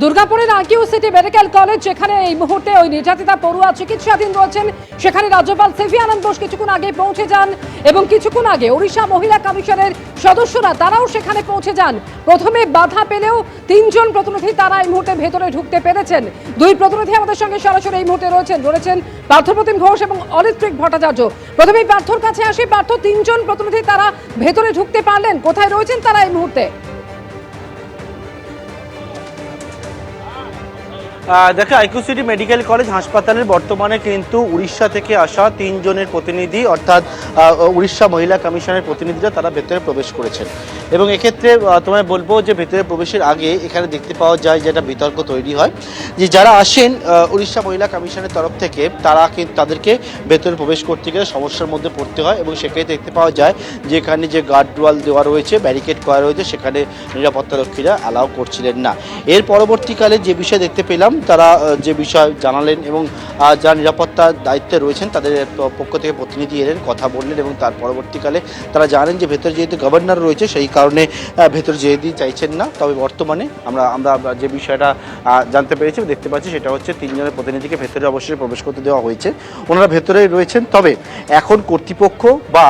দুর্গাপুরের আকিউ city medical college, যেখানে এই মুহূর্তে ওই নির্যাতিতা পড়ুয়া চিকিৎসাধীন রয়েছেন। সেখানে রাজ্যপাল সেফি আনন্দ বোস কিছুক্ষণ আগে পৌঁছে যান এবং কিছুক্ষণ আগে ওড়িশা মহিলা কমিশনের সদস্যরা তারাও সেখানে পৌঁছে যান। প্রথমে বাধা পেলেও তিনজন প্রতিনিধি তারা এই মুহূর্তে ভেতরে ঢুকতে পেরেছেন। দুই প্রতিনিধি আমাদের সঙ্গে সরাসরি এই মুহূর্তে রয়েছেন রয়েছেন পার্থপ্রতিম ঘোষ এবং অরিত্রিক ভট্টাচার্য। প্রথমেই পার্থর কাছে আসি, পার্থ, তিনজন প্রতিনিধি তারা ভেতরে ঢুকতে পারলেন। কোথায় রয়েছেন তারা এই মুহূর্তে? দেখো আইকিউ সিটি মেডিকেল কলেজ হাসপাতালের বর্তমানে কিন্তু উড়িষ্যা থেকে আসা তিনজনের প্রতিনিধি, অর্থাৎ উড়িষ্যা মহিলা কমিশনের প্রতিনিধিরা তারা ভেতরে প্রবেশ করেছেন। এবং এক্ষেত্রে তোমায় বলব যে ভেতরে প্রবেশের আগে এখানে দেখতে পাওয়া যায় যে একটা বিতর্ক তৈরি হয়, যে যারা আসেন উড়িষ্যা মহিলা কমিশনের তরফ থেকে, তারা কিন্তু তাদেরকে ভেতরে প্রবেশ করতে গেলে সমস্যার মধ্যে পড়তে হয় এবং সেখানে দেখতে পাওয়া যায় যে এখানে যে গার্ড ওয়াল দেওয়া রয়েছে, ব্যারিকেড করা রয়েছে, সেখানে নিরাপত্তারক্ষীরা অ্যালাউ করছিলেন না। এর পরবর্তীকালে যে বিষয় দেখতে পেলাম তারা যে বিষয় জানালেন এবং যারা নিরাপত্তার দায়িত্বে রয়েছেন তাদের পক্ষ থেকে প্রতিনিধি এলেন, কথা বললেন এবং তার পরবর্তীকালে তারা জানেন যে ভেতরে যেহেতু গভর্নর রয়েছে, সেই কারণে ভেতরে যেতে দিতে চাইছেন না, তবে বর্তমানে আমরা আমরা যে বিষয়টা জানতে পেরেছি দেখতে পাচ্ছি সেটা হচ্ছে তিনজনের প্রতিনিধিকে ভেতরে অবশ্যই প্রবেশ করতে দেওয়া হয়েছে। ওনারা ভেতরেই রয়েছেন, তবে এখন কর্তৃপক্ষ বা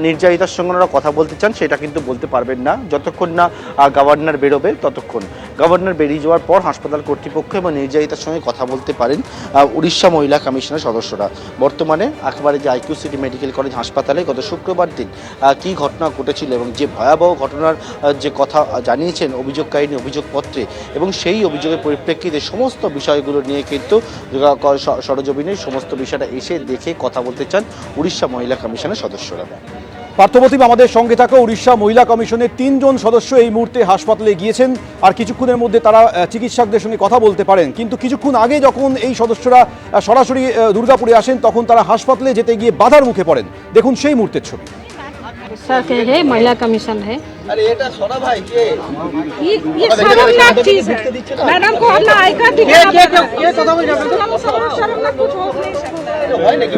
নির্যাতিতার সঙ্গে ওনারা কথা বলতে চান, সেটা কিন্তু বলতে পারবেন না। যতক্ষণ না গভর্নর বেরোবে, ততক্ষণ। গভর্নর বেরিয়ে যাওয়ার পর হাসপাতাল কর্তৃপক্ষ এবং নির্যাতিতার সঙ্গে কথা বলতে পারেন উড়িষ্যা মহিলা কমিশনের সদস্যরা। বর্তমানে একেবারে যে আইকিউ সিটি মেডিকেল কলেজ হাসপাতালে গত শুক্রবার দিন কী ঘটনা ঘটেছিল এবং যে ভয়াবহ ঘটনার যে কথা জানিয়েছেন অভিযোগকারিনী অভিযোগপত্রে এবং সেই অভিযোগের পরিপ্রেক্ষিতে সমস্ত বিষয়গুলো নিয়ে কিন্তু যোগা- ক- স- সরজমিনের সমস্ত বিষয়টা এসে দেখে কথা বলতে চান উড়িষ্যা মহিলা কমিশনের সদস্যরা। পার্থপ্রতিম আমাদের সঙ্গে থাকা উড়িষ্যা মহিলা কমিশনের তিনজন সদস্য এই মুহূর্তে হাসপাতালে গিয়েছেন আর কিছুক্ষণের মধ্যে তারা আহ, চিকিৎসকদের সঙ্গে কথা বলতে পারেন কিন্তু কিছুক্ষণ আগে যখন এই সদস্যরা আহ, সরাসরি আহ, দুর্গাপুরে আসেন তখন তারা হাসপাতালে যেতে গিয়ে বাধার মুখে পড়েন দেখুন সেই মুহূর্তের ছবি सर के है महिला कमीशन है আরে এটা সোনা ভাই কে ये ये शर्मनाक चीज है मैडम को अपना आई कार्ड दिखाना हम शर्मनाक कुछ हो नहीं सकता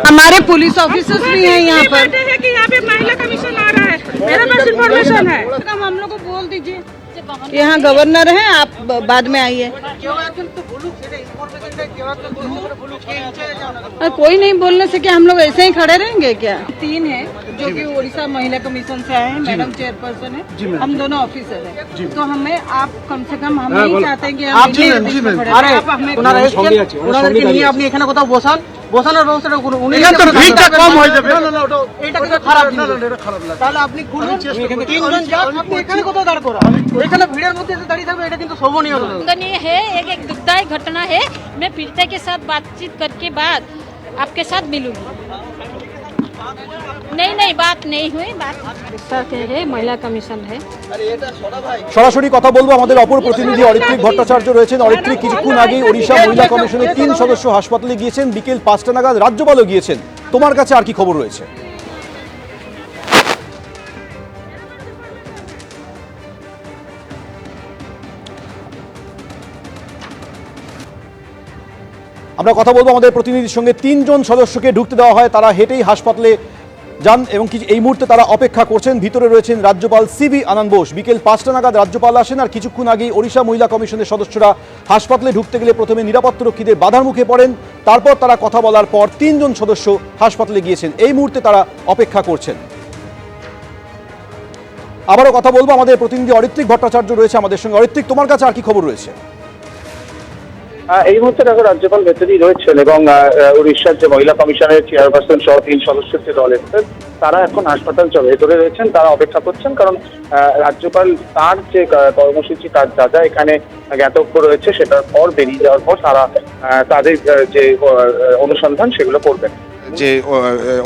हमारे पुलिस ऑफिसर्स भी हैं यहाँ पर। है कि यहाँ पे महिला कमीशन आ रहा है। मेरा पास इन्फॉर्मेशन है। कम हम लोग को बोल दीजिए। यहाँ गवर्नर हैं आप बाद में आइए। कोई नहीं बोलने से क्या हम लोग ऐसे ही खड़े रहेंगे क्या? तीन है जो कि उड़ीसा महिला कमीशन से आए हैं मैडम चेयरपर्सन है। हम दोनों ऑफिसर हैं। तो हमें आप कम से कम हम नहीं चाहते हैं कि आप हमें ওনারা এসেছেন ওনাদেরকে নিয়ে আপনি এখানে কোথাও বসান বসানোর ব্যবস্থাটা করুন উনি ভিড়টা কম হয়ে যাবে। এটা কিন্তু খারাপ জিনিস। তাহলে আপনি খুলুন তিনজন যান আপনি এখানে কোথাও দাঁড় করান ওইখানে ভিড়ের মধ্যে এসে দাঁড়িয়ে থাকবে এটা কিন্তু শোভনীয় নয় खंडनीय है एक एक दुखदायी घटना है मैं पीड़िता के साथ बातचीत करके बाद आपके साथ मिलूंगी नहीं नहीं बात नहीं हुई बात सर के है महिला कमीशन है সরাসরি কথা বলবো আমাদের অপর প্রতিনিধি অরিত্রিক ভট্টাচার্য রয়েছেন অরিত্রিক কিছুক্ষণ আগেই ওড়িশা মহিলা কমিশনের তিন সদস্য হাসপাতালে গিয়েছেন বিকেল পাঁচটা নাগাদ রাজ্যপালও গিয়েছেন তোমার কাছে আর কি খবর রয়েছে আমরা কথা বলব আমাদের প্রতিনিধির সঙ্গে। তিনজন সদস্যকে ঢুকতে দেওয়া হয়, তারা হেঁটেই হাসপাতালে যান এবং কিছু এই মুহূর্তে তারা অপেক্ষা করছেন। ভিতরে রয়েছেন রাজ্যপাল সিবি আনন্দ বোস। বিকেল পাঁচটা নাগাদ রাজ্যপাল আসেন আর কিছুক্ষণ আগেই ওড়িশা মহিলা কমিশনের সদস্যরা হাসপাতালে ঢুকতে গেলে প্রথমে নিরাপত্তারক্ষীদের বাধার মুখে পড়েন। তারপর তারা কথা বলার পর তিনজন সদস্য হাসপাতালে গিয়েছেন। এই মুহূর্তে তারা অপেক্ষা করছেন। আবারও কথা বলব, আমাদের প্রতিনিধি অরিত্রিক ভট্টাচার্য রয়েছে আমাদের সঙ্গে। অরিত্রিক, তোমার কাছে আর কি খবর রয়েছে? এই মুহূর্তে দেখো রাজ্যপাল ভেতরেই রয়েছেন এবং উড়িষ্যার যে মহিলা কমিশনের চেয়ারপারসন সহ তিন সদস্যের যে দল এসেছেন, তারা এখন হাসপাতাল ভেতরে রয়েছেন, তারা অপেক্ষা করছেন কারণ রাজ্যপাল তার যে কর্মসূচি, তার যা যা এখানে জ্ঞাতব্য রয়েছে, সেটার পর বেরিয়ে যাওয়ার পর তারা তাদের যে অনুসন্ধান সেগুলো করবেন। যে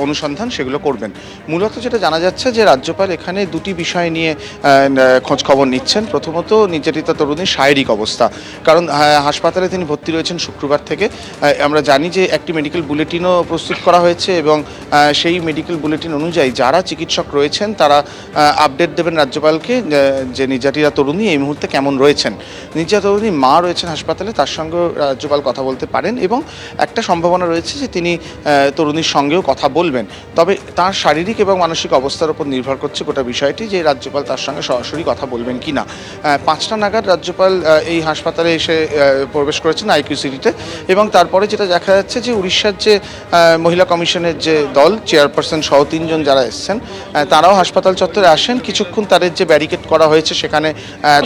অনুসন্ধান সেগুলো করবেন। মূলত যেটা জানা যাচ্ছে যে, রাজ্যপাল এখানে দুটি বিষয় নিয়ে খোঁজ খবর নিচ্ছেন। প্রথমত নির্যাতিতা তরুণীর শারীরিক অবস্থা। কারণ হাসপাতালে তিনি ভর্তি রয়েছেন শুক্রবার থেকে। আমরা জানি যে, একটি মেডিকেল বুলেটিনও প্রস্তুত করা হয়েছে এবং সেই মেডিকেল বুলেটিন অনুযায়ী যারা চিকিৎসক রয়েছেন, তারা আপডেট দেবেন রাজ্যপালকে যে নির্যাতিতা তরুণী এই মুহূর্তে কেমন রয়েছেন। নির্যাতিতা তরুণী মা রয়েছেন হাসপাতালে, তার সঙ্গে রাজ্যপাল কথা বলতে পারেন এবং একটা সম্ভাবনা রয়েছে যে, তিনি তরুণী তরুণীর সঙ্গেও কথা বলবেন। তবে তার শারীরিক এবং মানসিক অবস্থার উপর নির্ভর করছে গোটা বিষয়টি যে রাজ্যপাল তার সঙ্গে সরাসরি কথা বলবেন কি না পাঁচটা নাগাদ রাজ্যপাল এই হাসপাতালে এসে প্রবেশ করেছেন আইকিউ সিটিতে এবং তারপরে যেটা দেখা যাচ্ছে যে উড়িষ্যার যে মহিলা কমিশনের যে দল, চেয়ারপারসন সহ তিনজন যারা এসছেন তারাও হাসপাতাল চত্বরে আসেন। কিছুক্ষণ তাদের যে ব্যারিকেড করা হয়েছে সেখানে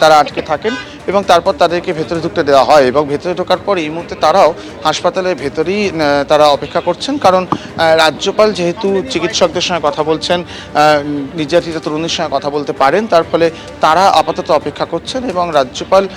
তারা আটকে থাকেন। এবং তারপর তাদেরকে ভেতরে ঢুকতে দেওয়া হয় এবং ভেতরে ঢোকার পর এই মুহূর্তে তারাও হাসপাতালের ভেতরেই তারা অপেক্ষা করছেন। কারণ রাজ্যপাল যেহেতু চিকিৎসকদের সঙ্গে কথা বলছেন নির্যাতিত তরুণীর সঙ্গে কথা বলতে পারেন, তার ফলে তারা আপাতত অপেক্ষা করছেন এবং রাজ্যপাল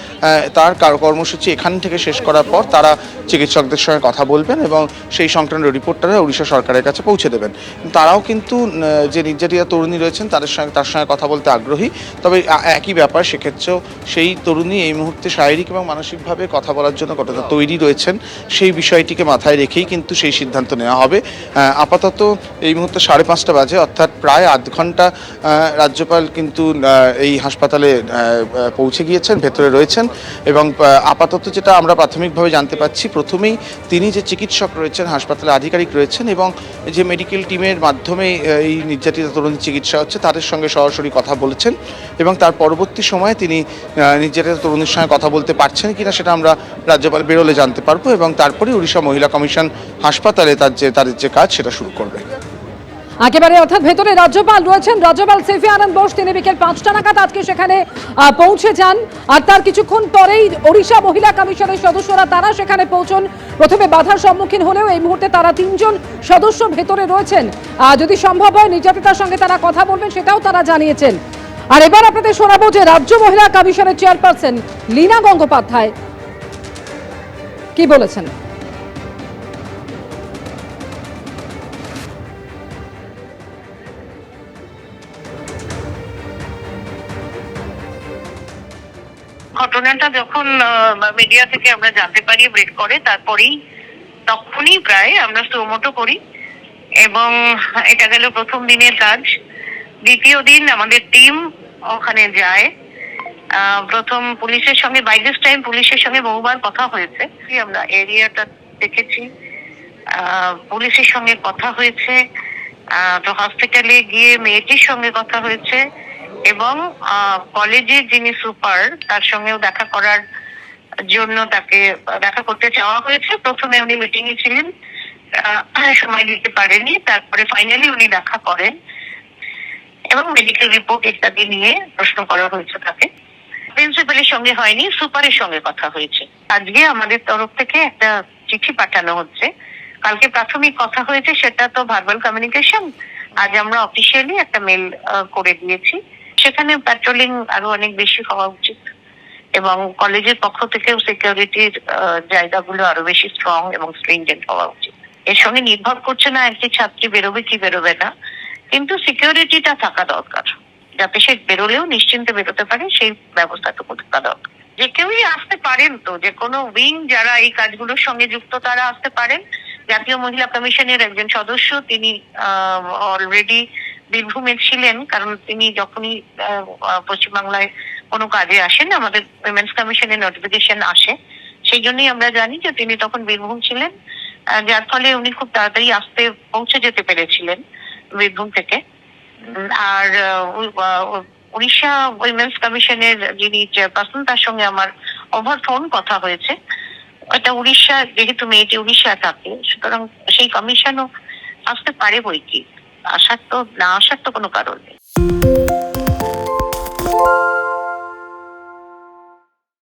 তার কার- কর্মসূচি এখান থেকে শেষ করার পর তারা চিকিৎসকদের সঙ্গে কথা বলবেন এবং সেই সংক্রান্ত রিপোর্টটা উড়িষ্যা সরকারের কাছে পৌঁছে দেবেন। তারাও কিন্তু যে নির্যাতিতা তরুণী রয়েছেন, তাদের সঙ্গে তার সঙ্গে কথা বলতে আগ্রহী। তবে একই ব্যাপার, সেক্ষেত্রেও সেই তরুণী এই মুহূর্তে শারীরিক এবং মানসিকভাবে কথা বলার জন্য কতটা তৈরি রয়েছেন সেই বিষয়টিকে মাথায় রেখেই কিন্তু সেই সিদ্ধান্ত নেওয়া হবে। আপাতত এই মুহূর্তে সাড়ে পাঁচটা বাজে, অর্থাৎ প্রায় আধ ঘণ্টা রাজ্যপাল কিন্তু এই হাসপাতালে পৌঁছে গিয়েছেন, ভেতরে রয়েছেন এবং আপাতত যেটা আমরা প্রাথমিকভাবে জানতে পাচ্ছি, প্রথমেই তিনি যে চিকিৎসক রয়েছেন, হাসপাতালে আধিকারিক রয়েছেন এবং যে মেডিকেল টিমের মাধ্যমে এই নির্যাতিত তরুণীর চিকিৎসা হচ্ছে, তাদের সঙ্গে সরাসরি কথা বলেছেন এবং তার পরবর্তী সময়ে তিনি নির্যাতিত তরুণীর সঙ্গে কথা বলতে পারছেন কিনা সেটা আমরা রাজ্যপাল বেরোলে জানতে পারব এবং তারপরে উড়িষ্যা মহিলা কমিশন হাসপাতালে তার যে তাদের যে কাজ সেটা শুরু করবে। একেবারে অর্থাৎ ভেতরে রাজ্যপাল রয়েছেন রাজ্যপাল সেফি আনন্দ বোস। তিনি বিকেল পাঁচটা নাগাদ আজকে সেখানে পৌঁছে যান। আর তার কিছুক্ষণ পরেই ওড়িশা মহিলা কমিশনের সদস্যরা তারা সেখানে পৌঁছন। প্রথমে বাধার সম্মুখীন হলেও এই মুহূর্তে তারা তিনজন সদস্য ভেতরে রয়েছেন। যদি সম্ভব হয়, নির্যাতিতার সঙ্গে তারা কথা বলবেন সেটাও তারা জানিয়েছেন। আর এবার আপনাদের শোনাবো যে রাজ্য মহিলা কমিশনের চেয়ারপারসন লীনা গঙ্গোপাধ্যায়। কি বলেছেন? ঘটনাটা যখন মিডিয়া থেকে আমরা জানতে পারি ব্রেক করে, তারপরেই তখনই প্রায় আমরা সুমোটো করি। এবং এটা গেল প্রথম দিনের কাজ। দ্বিতীয় দিন আমাদের টিম ওখানে যায়। প্রথম পুলিশের সঙ্গে বাই দিস টাইম পুলিশের সঙ্গে বহুবার কথা হয়েছে। আমরা এরিয়াটা দেখেছি। পুলিশের সঙ্গে কথা হয়েছে। তো হসপিটালে গিয়ে মেয়েটির সঙ্গে কথা হয়েছে এবং কলেজের যিনি সুপার তার সঙ্গেও দেখা করার জন্য তাকে, দেখা করতে চাওয়া হয়েছে। প্রথমে উনি মিটিং এ ছিলেন সময় দিতে পারেনি। তারপরে ফাইনালি উনি দেখা করেন। এবং মেডিকেল রিপোর্ট ইত্যাদি নিয়ে প্রশ্ন করা হয়েছে তাকে। প্রিন্সিপালের সঙ্গে হয়নি সুপারের সঙ্গে কথা হয়েছে। আজকে আমাদের তরফ থেকে একটা চিঠি পাঠানো হচ্ছে। কালকে প্রাথমিক কথা হয়েছে, সেটা তো ভার্বাল কমিউনিকেশন আজ আমরা অফিসিয়ালি একটা মেল করে দিয়েছি। সেখানে প্যাট্রোলিং আরও অনেক বেশি হওয়া উচিত। এবং কলেজের পক্ষ থেকেও সিকিউরিটির জায়গাগুলো আরও বেশি স্ট্রং এবং স্ট্রিংজেন্ট হওয়া উচিত। এর সঙ্গে নির্ভর করছে না একটি ছাত্রী বেরোবে কি বেরোবে না। কিন্তু সিকিউরিটিটা থাকা দরকার। যাতে সে বেরোলেও নিশ্চিন্তে বেরোতে পারে, সেই ব্যবস্থাটুকু থাকা দরকার। যে কেউই আসতে পারেন তো, যে কোনো উইং যারা এই কাজগুলোর সঙ্গে যুক্ত, তারা আসতে পারেন। জাতীয় মহিলা কমিশনের একজন সদস্য, তিনি অলরেডি বীরভূমে ছিলেন, কারণ তিনি যখনই পশ্চিমবাংলায় কোনো কাজে আসেন, আমাদের উইমেন্স কমিশনের নোটিফিকেশন আসে। সেই জন্যই আমরা জানি যে তিনি তখন বীরভূম ছিলেন। যার ফলে উনি খুব তাড়াতাড়ি আসতে পৌঁছে যেতে পেরেছিলেন। বীরভূম থেকে। আর উড়িষ্যা উইমেন্স কমিশনের যিনি চেয়ারপারসন, তার সঙ্গে আমার ওভার ফোন কথা হয়েছে। এটা উড়িষ্যা, যেহেতু মেয়েটি উড়িষ্যা থাকে, সুতরাং সেই কমিশনও আসতে পারে বই কি আসার তো, না আসার তো কোনো কারণ নেই।